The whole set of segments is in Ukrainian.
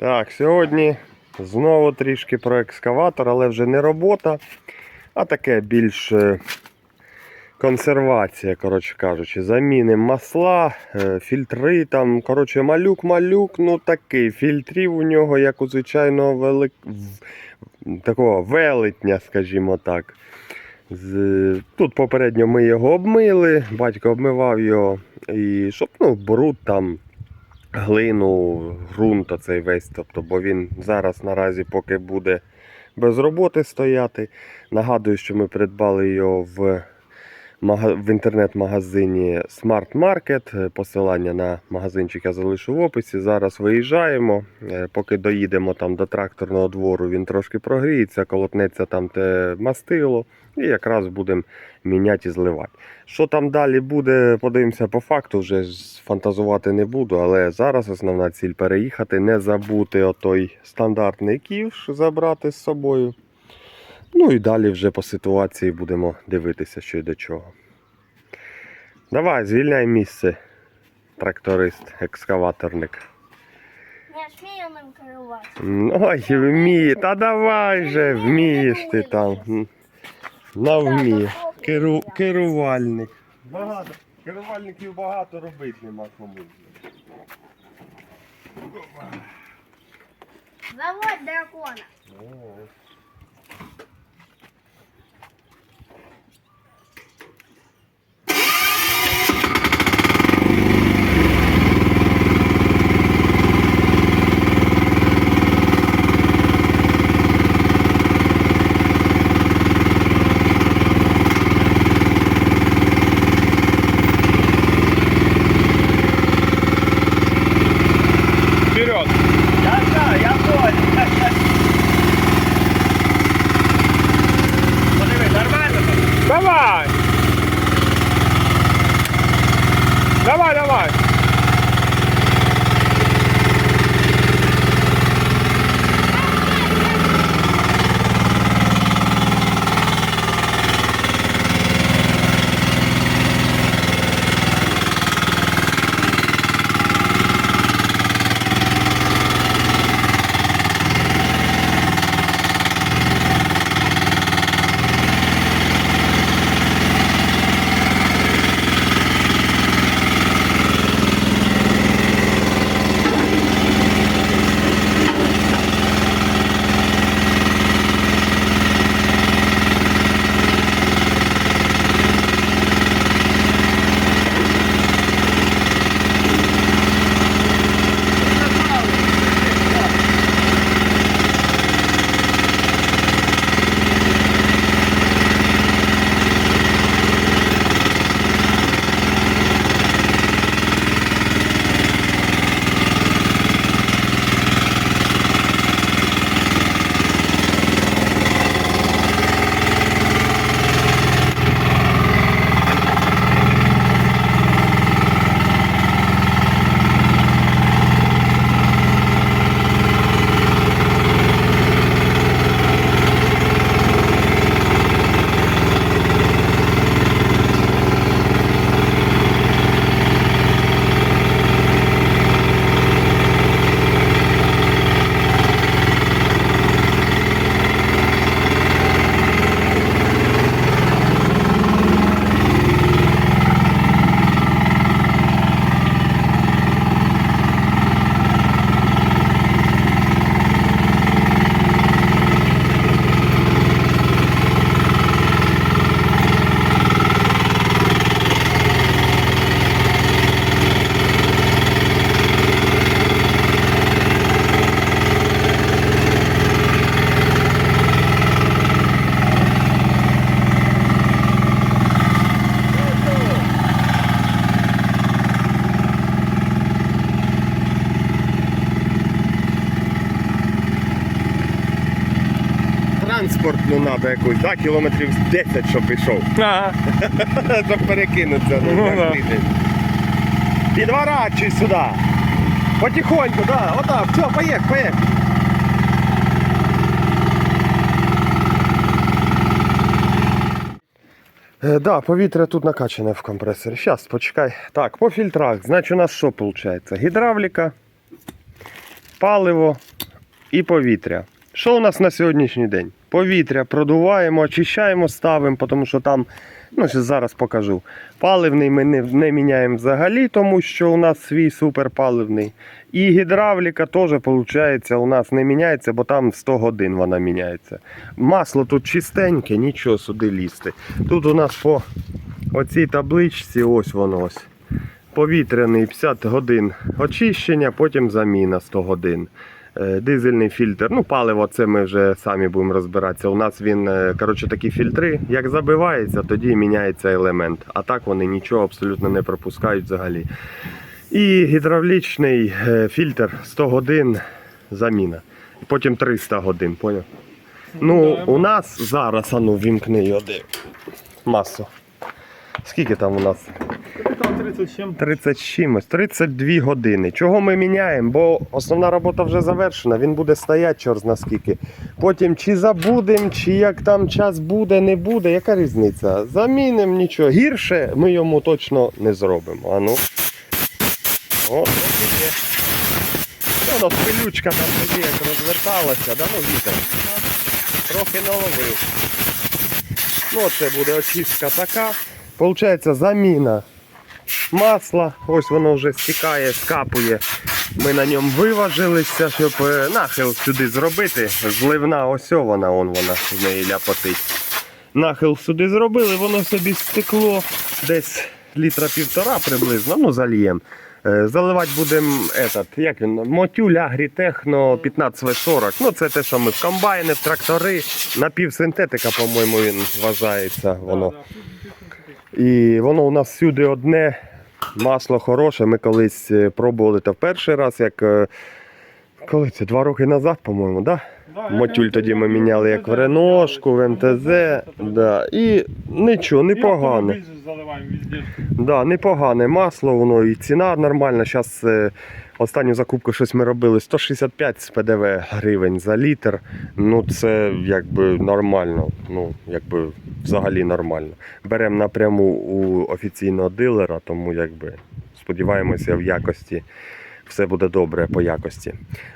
Так, сьогодні знову трішки про екскаватор, але вже не робота, а таке більш е, консервація, коротше кажучи. Заміни масла, е, фільтри там, коротше, малюк-малюк, ну такий. Фільтрів у нього, як у звичайного велик... такого велетня, скажімо так. Тут попередньо ми його обмили, батько обмивав його, і щоб ну, бруд там глину, ґрунт оцей весь. Тобто, бо він зараз наразі поки буде без роботи стояти. Нагадую, що ми придбали його в, в інтернет-магазині Smart Market. Посилання на магазинчик я залишу в описі. Зараз виїжджаємо. Е, Поки доїдемо там до тракторного двору, він трошки прогріється, колотнеться там те мастило. І якраз будемо міняти і зливати. Що там далі буде, подивимося по факту, вже фантазувати не буду, але зараз основна ціль переїхати, не забути отой стандартний ківш забрати з собою. Ну і далі вже по ситуації будемо дивитися, що й до чого. Давай, звільняй місце, тракторист, екскаваторник. Я ж вмію ним керувати. Ой, вміє, та давай же, вмієш ти там. Навміє. Керу, керувальник. Багато. Керувальників багато робити нема кому. Заводь дракона. Вперед! Транспортну треба якусь, да? кілометрів 10, щоб пішов. Ага. Щоб перекинутися. Ну, Ну, да. Підворачуй сюди. Потихоньку, да. Отак, все, поїхав, поїхав. Е, да, повітря тут накачане в компресорі. Зараз, почекай. Так, по фільтрах. Значить, у нас що виходить? Гідравліка, паливо, і повітря. Що у нас на сьогоднішній день? Повітря продуваємо, очищаємо, ставимо, тому що там, ну зараз покажу. Паливний ми не, не міняємо взагалі, тому що у нас свій суперпаливний. І гідравліка теж, виходить, у нас не міняється, бо там 100 годин вона міняється. Масло тут чистеньке, нічого сюди лізти. Тут у нас по оцій табличці, ось воно ось. Повітряний 50 годин очищення, потім заміна 100 годин. Е, Дизельний фільтр. Ну, паливо, це ми вже самі будемо розбиратися. У нас він, е, коротше, такі фільтри. Як забивається, тоді міняється елемент. А так вони нічого абсолютно не пропускають взагалі. І гідравлічний е, фільтр 100 годин заміна. Потім 300 годин, поняв? Ну, у нас зараз, а ну, вімкни його. Масу. Скільки там у нас? Там 37. 30 чимось, 32 години. Чого ми міняємо? Бо основна робота вже завершена, він буде стояти чорт зна скільки. Потім чи забудемо, чи як там час буде, не буде, яка різниця? Замінимо нічого. Гірше ми йому точно не зробимо. А ну. О. Ну, пилючка там тоді як розверталася, да? ну вітер. Трохи наловив. Ну, це буде очистка така. Получається заміна масла. Ось воно вже стікає, скапує. Ми на ньому виважилися, щоб е, нахил сюди зробити. Зливна ось вона, он вона в неї ляпотить. Нахил сюди зробили, воно собі стекло десь літра півтора приблизно, ну зальєм. Е, Заливати будемо этот, як він, мотюль агрітехно 15В40. Ну це те, що ми в комбайни, в трактори, напівсинтетика, по-моєму, він вважається. Воно. І воно у нас всюди одне. Масло хороше. Ми колись е, пробували та в перший раз, як е, коли це два роки назад, по-моєму, да? Мотюль тоді ми міняли як в Реношку, в МТЗ. Да. І нічого, непогане. Да, непогане масло, воно і ціна нормальна. Зараз е, останню закупку щось ми робили 165 з ПДВ гривень за літр. Ну це якби нормально. Ну, якби взагалі нормально. Беремо напряму у офіційного дилера, тому якби сподіваємося в якості. Все буде добре по якості.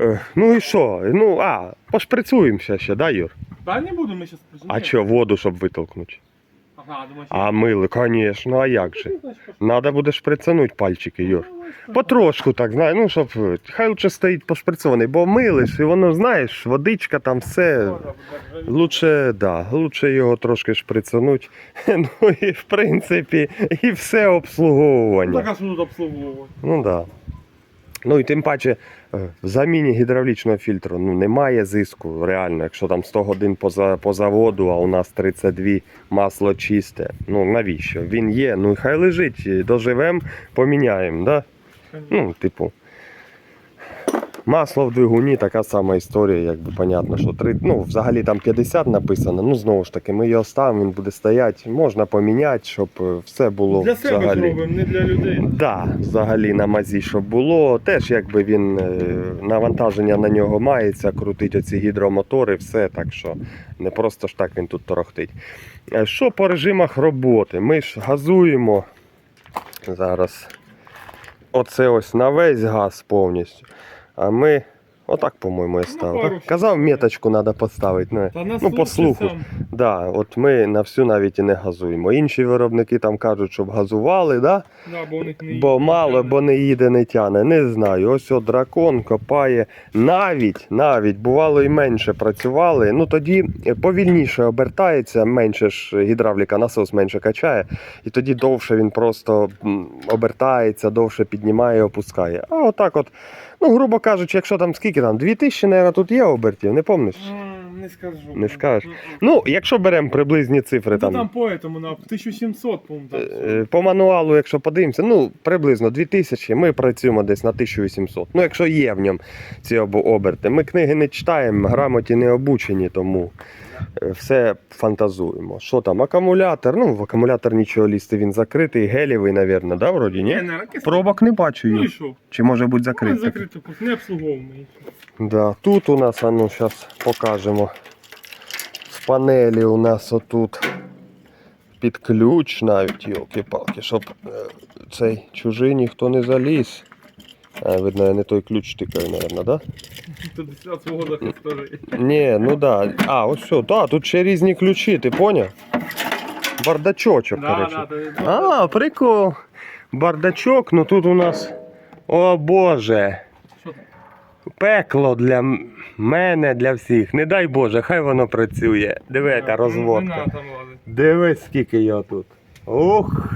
Е, ну і що? Ну, а, пошприцюємося ще, да, Юр? Да не буду, ми зараз А що, воду, щоб витолкнути? Ага, думаю, А мили, звісно, а як же? Надо буде шприцануть пальчики, Юр. Потрошку так, знаю, ну щоб хай лучше стоїть пошприцьований, бо милиш, і воно, знаєш, водичка там все. Лучше, да, лучше його трошки шприцануть. Ну і в принципі, і все обслуговування. Так, а що тут обслуговувати? Ну да. Ну і тим паче е, в заміні гідравлічного фільтру ну, немає зиску, реально, якщо там 100 годин по, за- по заводу, а у нас 32 масло чисте. Ну навіщо? Він є, ну хай лежить, доживемо, поміняємо, да? Ну, типу. Масло в двигуні така сама історія, якби понятно, що три, ну, взагалі там 50 написано. Ну знову ж таки, ми його ставимо, він буде стояти, можна поміняти, щоб е, все було Для себе взагалі. зробимо, не для людей. Да, взагалі на мазі, щоб було. Теж якби він е, навантаження на нього мається, крутить оці гідромотори, все, так що не просто ж так він тут торохтить. Е, Що по режимах роботи? Ми ж газуємо зараз. Оце ось на весь газ повністю. А ми отак, по-моєму, ставив. пару так? Казав, меточку треба поставити. Ну, Та на ну по слуху. сам. Да, от ми на всю навіть і не газуємо. Інші виробники там кажуть, щоб газували, да? Да, бо не Бо мало, бо не їде, не тяне. Не знаю. Ось от дракон копає. Навіть, навіть бувало і менше працювали. Ну тоді повільніше обертається, менше ж гідравліка, насос менше качає, і тоді довше він просто обертається, довше піднімає, опускає. А отак от, ну, грубо кажучи, якщо там скільки там, 2000, мабуть, тут є обертів, не помниш? М, Не скажу. Не скажеш? Ну, якщо беремо приблизні цифри Ну, там. там по этому на 1700, по-моєму, там. Е, По мануалу, якщо подивимося, ну приблизно 2000, ми працюємо десь на 1800. Ну, якщо є в ньому ці об- оберти. Ми книги не читаємо, грамоті не обучені, тому все фантазуємо. Що там, акумулятор? Ну, в акумулятор нічого лізти, він закритий, гелєвий, мабуть, да, вроді, ні? не, ракет- Пробок не бачу Ну і що? Чи може бути Ну, закритий? не обслуговуємо. Да. Тут у нас, а ну зараз покажемо. В панелі у нас отут під ключ навіть, йолки-палки, щоб е, цей чужий ніхто не заліз. А, видно, я не той ключ тикаю, мабуть, да? Тут 10 свого захист. Ні, ну да. А, ось все, да, тут ще різні ключі, ти поняв? Бардачочок, Да, коротше. да, да. А, прикол. Бардачок, ну тут у нас. О Боже. Що там? Пекло для м- мене, для всіх. Не дай Боже, хай воно працює. Диви, яка розводка. там. Дивись, скільки я тут. Ух.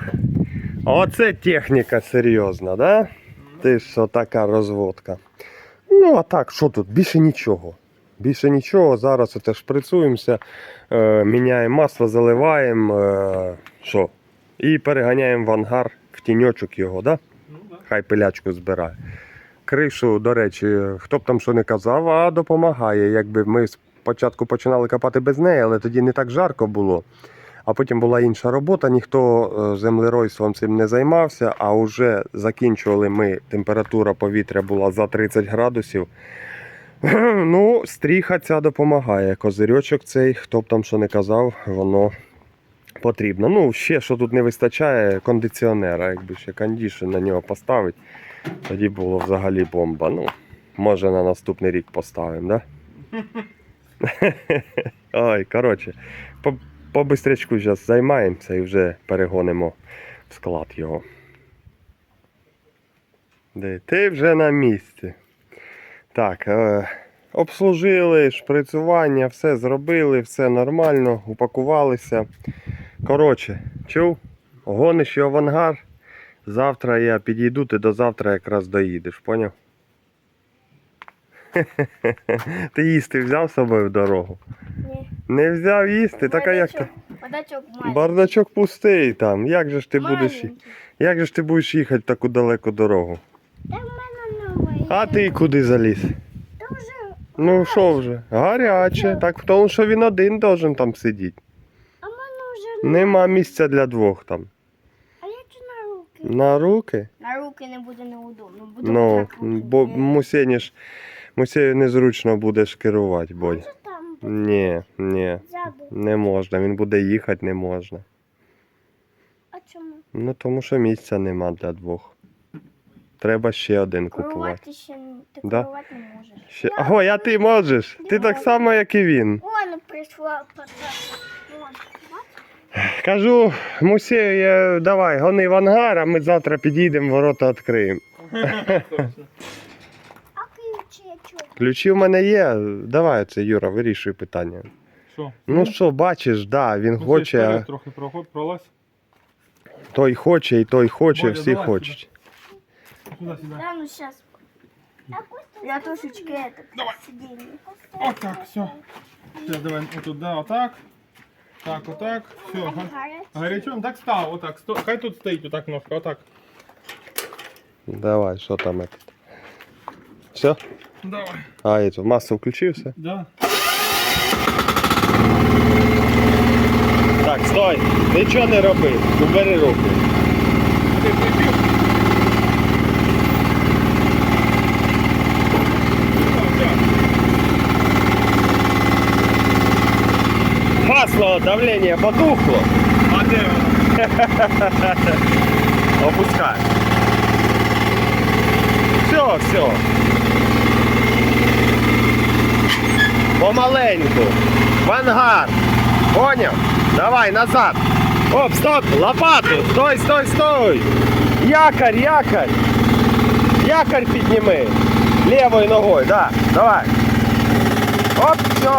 Оце техніка серйозна, да? Ти що така розводка. Ну, а так, що тут? Більше нічого. Більше нічого. Зараз оте шприцуємося, е, міняємо масло, заливаємо. Е, що? І переганяємо в ангар в тіньочок його, да? Хай пилячку збирає. Кришу, до речі, хто б там що не казав, а допомагає. Якби ми спочатку починали копати без неї, але тоді не так жарко було. А потім була інша робота, ніхто е, землеройством цим не займався, а вже закінчували ми, температура повітря була за 30 градусів. Ну, стріха ця допомагає. Козирьочок цей, хто б там що не казав, воно потрібно. Ну, ще що тут не вистачає, кондиціонера, якби ще кондішн на нього поставити, тоді було взагалі бомба. Ну, може на наступний рік поставимо, да? Ой, коротше, по, бистрячку зараз займаємося і вже перегонимо в склад його. Де ти вже на місці. Так, е, обслужили, шприцювання, все зробили, все нормально, упакувалися. Коротше, чув? Гониш його в ангар. Завтра я підійду, ти до завтра якраз доїдеш, поняв? Ти їсти взяв з собою в дорогу? Ні. Не взяв їсти, так а як ти? Бардачок- Бардачок маленький. Бардачок пустий там. Як же ж ти будеш. Як же ж ти будеш їхати таку далеку дорогу? Та в мене новий. А ти куди заліз? Та вже, Ну що вже? Гаряче. Так в тому, що він один должен там сидіти. а мене вже Нема місця для двох там. А я чи на руки? На руки? На руки не буде неудобно. Буду Ну, бо мусею незручно будеш керувати, Бодь. Ні, ні, не можна. Він буде їхати, не можна. А чому? Ну тому що місця нема для двох. Треба ще один купувати. Керувати ще ти Да. керувати не можеш. Ще... Ой, а ти можеш? Ти так само, як і він. Вон прийшла пацан. Вон. Кажу, Мусею, я- давай, гони в ангар, а ми завтра підійдемо, ворота відкриємо. Точно. А ключі чого? Ключі в мене є. Давай це, Юра, вирішуй питання. Що? Ну що, бачиш, да, він Ну, хоче, цей а вперед Трохи проход пролазь. той хоче, і той хоче, Бодя, всі давай хочуть. Сюди, сюди. Да, ну сейчас. Я тушечки это Давай. сиденье. Вот так, всё. Все, давай отут, да, отак. Так, отак. Все, га- гарячо. Ну, Так став, отак. Сто... Хай тут стоїть, отак ножка, отак. Давай, що там этот? Все? Давай. А, это, масло включився? Да. Так, стой! Нічого не роби, убери руки. Ти? Все, все. Масло, давление потухло. А де воно? Опускай. Все, все. Помаленьку. В. Понял? Давай назад. Оп, стоп, лопату. Стой, стой, стой. Якорь, якорь. Якорь підніми. Левою ногою, да. Давай. Оп, все.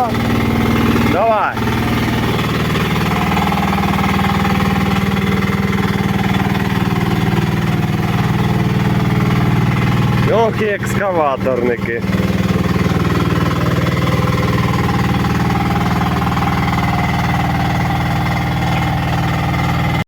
Давай. Ох, екскаваторники.